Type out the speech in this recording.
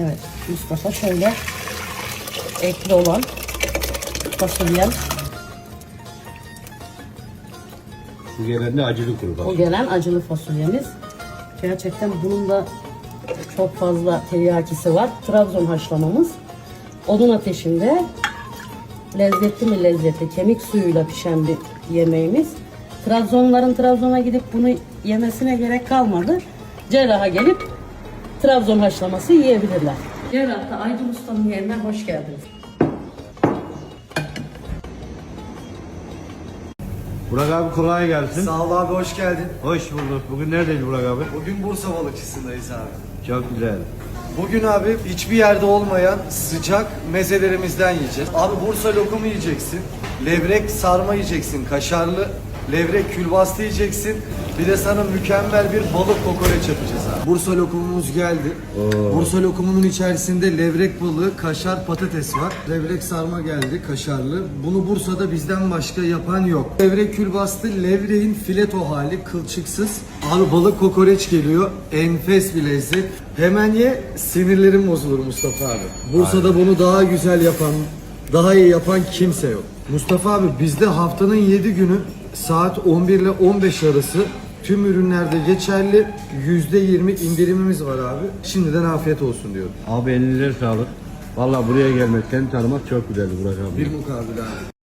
Evet Mustafa şöyle ekli olan fasulyem. Bu gelen de acılı kuru bak. O gelen acılı fasulyemiz. Gerçekten bunun da çok fazla teriyakisi var. Trabzon haşlamamız. Odun ateşinde lezzetli mi lezzetli kemik suyuyla pişen bir yemeğimiz. Trabzonların Trabzon'a gidip bunu yemesine gerek kalmadı. Cerrah'a gelip Trabzon haşlaması yiyebilirler. Cerrah'ta Aydın Usta'nın yerine hoş geldiniz. Burak abi kolay gelsin. Sağ ol abi hoş geldin. Hoş bulduk. Bugün neredeyiz Burak abi? Bugün Bursa balıkçısındayız abi. Çok güzel. Bugün abi hiçbir yerde olmayan sıcak mezelerimizden yiyeceğiz. Abi Bursa lokumu yiyeceksin. Levrek sarma yiyeceksin. Kaşarlı levrek külbastı yiyeceksin. Bir de sana mükemmel bir balık kokoreç yapacağız abi. Bursa lokumumuz geldi. Bursa lokumunun içerisinde levrek balığı, kaşar, patates var. Levrek sarma geldi, kaşarlı. Bunu Bursa'da bizden başka yapan yok. Levrek külbastı, levreğin fileto hali, kılçıksız. Abi balık kokoreç geliyor. Enfes bir lezzet. Hemen ye, sinirlerin bozulur Mustafa abi. Bursa'da bunu daha güzel yapan, daha iyi yapan kimse yok. Mustafa abi bizde haftanın 7 günü saat 11 ile 15 arası tüm ürünlerde geçerli %20 indirimimiz var abi. Şimdiden afiyet olsun diyorum. Abi elinize sağlık. Valla buraya gelmek, seni tanımak çok güzeldi Burak abi. Bir mukabil abi.